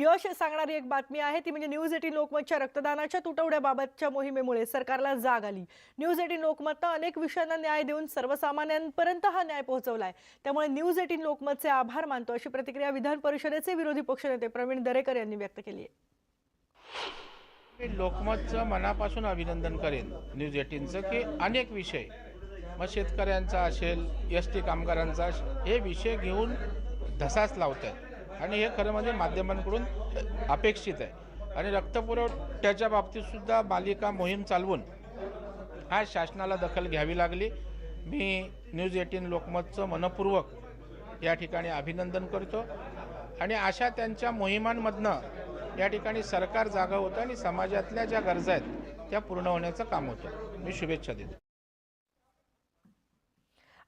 यश सांगणारी एक बातमी आहे ती म्हणजे न्यूज एटीन लोकमतच्या रक्तदानाच्या तुटवड्याबाबतच्या मोहिमेमुळे सरकारला जाग आली. न्यूज एटीन लोकमतनं अनेक विषयांना न्याय देऊन सर्वसामान्यांपर्यंत हा न्याय पोहोचवलाय. त्यामुळे न्यूज एटीन लोकमतचे आभार मानतो अशी प्रतिक्रिया विधान परिषदेचे विरोधी पक्षनेते प्रवीण दरेकर यांनी व्यक्त केली आहे. मी लोकमतचं मनापासून अभिनंदन करेन न्यूज एटीनचं की अनेक विषय मग शेतकऱ्यांचा असेल एस टी कामगारांचा हे विषय घेऊन धसाच लावत आहेत आणि हे खरं म्हणजे माध्यमांकडून अपेक्षित आहे. आणि रक्तपुरवठ्याच्या बाबतीतसुद्धा मालिका मोहीम चालवून हा शासनाला दखल घ्यावी लागली. मी न्यूज एटीन लोकमतचं मनपूर्वक या ठिकाणी अभिनंदन करतो. आणि अशा त्यांच्या मोहिमांमधनं या ठिकाणी सरकार जागा होतं आणि समाजातल्या ज्या गरजा आहेत त्या पूर्ण होण्याचं काम होतं. मी शुभेच्छा देतो.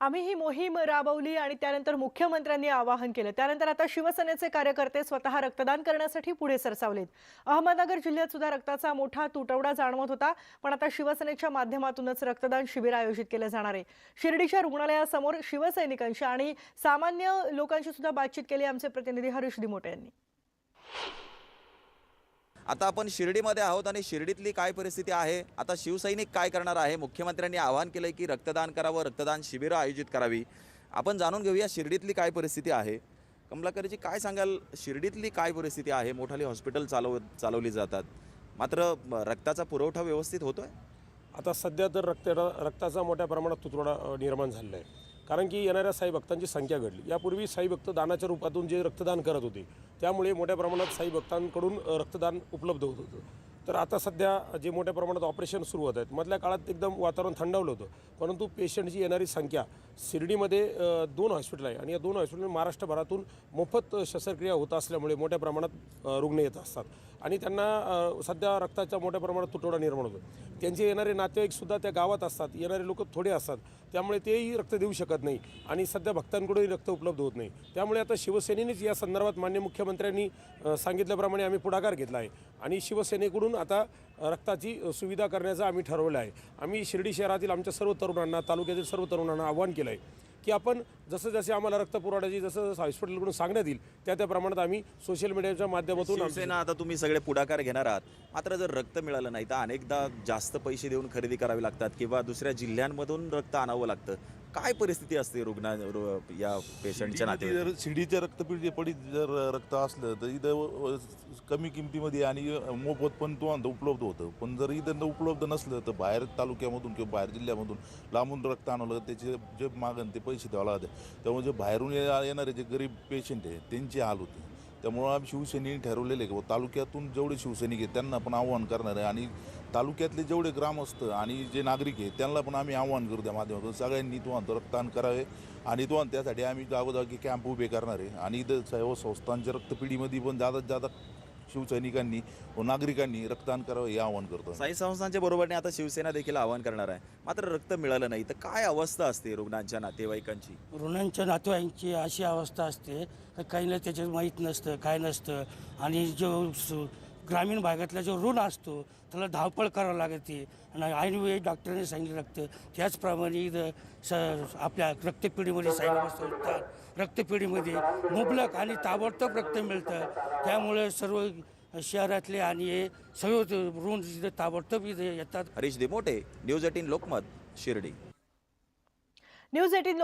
आम्ही ही मोहीम राबवली आणि त्यानंतर मुख्यमंत्र्यांनी आवाहन केलं. त्यानंतर आता शिवसेनेचे कार्यकर्ते स्वतः रक्तदान करण्यासाठी पुढे सरसावलेत. अहमदनगर जिल्ह्यात सुद्धा रक्ताचा मोठा तुटवडा जाणवत होता पण आता शिवसेनेच्या माध्यमातूनच रक्तदान शिबिर आयोजित केलं जाणार आहे. शिर्डीच्या रुग्णालयासमोर शिवसैनिकांशी आणि सामान्य लोकांशी सुद्धा बातचीत केली आमचे प्रतिनिधी हरीश दिमोटे यांनी. आता आपण शिर्डीमध्ये आहोत आणि शिर्डीतली काय परिस्थिती आहे? आता शिवसैनिक काय करणार आहे? मुख्यमंत्र्यांनी आवाहन केलंय की रक्तदान करावं रक्तदान शिबिरं आयोजित करावी. आपण जाणून घेऊया शिर्डीतली काय परिस्थिती आहे. कमलाकरजी काय सांगाल? शिर्डीतली काय परिस्थिती आहे? मोठाली हॉस्पिटल चालव चालवली जातात. मात्र रक्ताचा पुरवठा व्यवस्थित होतो आहे आता सध्या तर रक्त रक्ताचा मोठ्या प्रमाणात तुटवडा निर्माण झालेला आहे. कारण की येणाऱ्या साई भक्तांची संख्या घडली. यापूर्वी साई भक्त दानाच्या रूपातून जे रक्तदान करत होते त्यामुळे मोठ्या प्रमाणात साई भक्तांकडून रक्तदान उपलब्ध होत होतं. तर आता सध्या जे मोठ्या प्रमाणात ऑपरेशन सुरू होत आहेत मधल्या काळात एकदम वातावरण थंडावलं होतं परंतु पेशंटची येणारी संख्या शिर्डीमध्ये दोन हॉस्पिटल आहे आणि या दोन हॉस्पिटल महाराष्ट्रभरातून मोफत शस्त्रक्रिया होत असल्यामुळे मोठ्या प्रमाणात रुग्ण येत असतात. आणि त्यांना सध्या रक्ताचा मोठ्या प्रमाणात तुटवडा निर्माण होतो त्यांचे येणारे नातेवाईकसुद्धा त्या गावात असतात येणारे लोक थोडे असतात त्यामुळे तेही रक्त देऊ शकत नाही आणि सध्या भक्तांकडूनही रक्त उपलब्ध होत नाही. त्यामुळे आता शिवसेनेनेच या संदर्भात मान्य मुख्यमंत्र्यांनी सांगितल्याप्रमाणे आम्ही पुढाकार घेतला आहे. आणि शिवसेनेकडून आता रक्ताची सुविधा करण्याचं आम्ही ठरवलं आहे. आम्ही शिर्डी शहरातील आमच्या सर्व तरुणांना तालुक्यातील सर्व तरुणांना आव्हान केलं आहे की आपण जसं जसे आम्हाला रक्त पुरवठ्याची जसं जसं हॉस्पिटलकडून सांगण्यात येईल त्या त्या प्रमाणात आम्ही सोशल मीडियाच्या माध्यमातून आमची- शिवसेना आता तुम्ही सगळे पुढाकार घेणार आहात. मात्र जर रक्त मिळालं नाही तर अनेकदा जास्त पैसे देऊन खरेदी करावे लागतात किंवा दुसऱ्या जिल्ह्यांमधून रक्त आणावं लागतं. काय परिस्थिती असते रुग्णा रु- या पेशंटच्या नाते जर शिडीच्या रक्तपेढी पडीत जर रक्त असलं तर इथं व- कमी किमतीमध्ये आणि मोफत पण तो उपलब्ध होतं. पण जर इथं उपलब्ध नसलं तर बाहेर तालुक्यामधून किंवा बाहेर जिल्ह्यामधून लांबून रक्त आणावं लागतं. त्याचे जे मागण ते पैसे द्यावं लागतं. त्यामुळे जे बाहेरून ये- येणारे जे गरीब पेशंट आहे त्यांचे हाल होते. त्यामुळं आम्ही शिवसेनेने ठरवलेलं आहे की बुवा तालुक्यातून जेवढे शिवसैनिक आहेत त्यांना पण आव्हान करणार आहे. आणि तालुक्यातले जेवढे ग्रामस्थ आणि जे नागरिक आहेत त्यांना पण आम्ही आव्हान करू त्या माध्यमातून. सगळ्यांनी तो रक्तदान करावे आणि तो त्यासाठी आम्ही जागोजागी कॅम्प उभे करणार आहे. आणि इथं सर्व संस्थांच्या रक्तपिढीमध्ये पण जादात जादा शिवसैनिकांनी व नागरिकांनी रक्तदान करावं हे आवाहन करतो साई संस्थांच्या बरोबरीने आता शिवसेना देखील आवाहन करणार आहे. मात्र रक्त मिळालं नाही. तर काय अवस्था असते रुग्णांच्या नातेवाईकांची? रुग्णांच्या नातेवाईकांची अशी अवस्था असते का काहीला त्याच्यात माहीत नसतं काय नसतं. आणि जो ग्रामीण भागातला जो ऋण असतो त्याला धावपळ करावं लागते. आणि ऐनवेळी डॉक्टरांनी सांगितलं लागतं त्याचप्रमाणे इथं स आपल्या रक्तपिढीमध्ये साईबाबा संस्थान रक्तपिढीमध्ये मुबलक आणि ताबडतोब रक्त मिळतं. त्यामुळे सर्व शहरातले आणि हे सर्व ऋण ताबडतोब इथं येतात. Harish Dimote news eighteen Lokmat Shirdi. News eighteen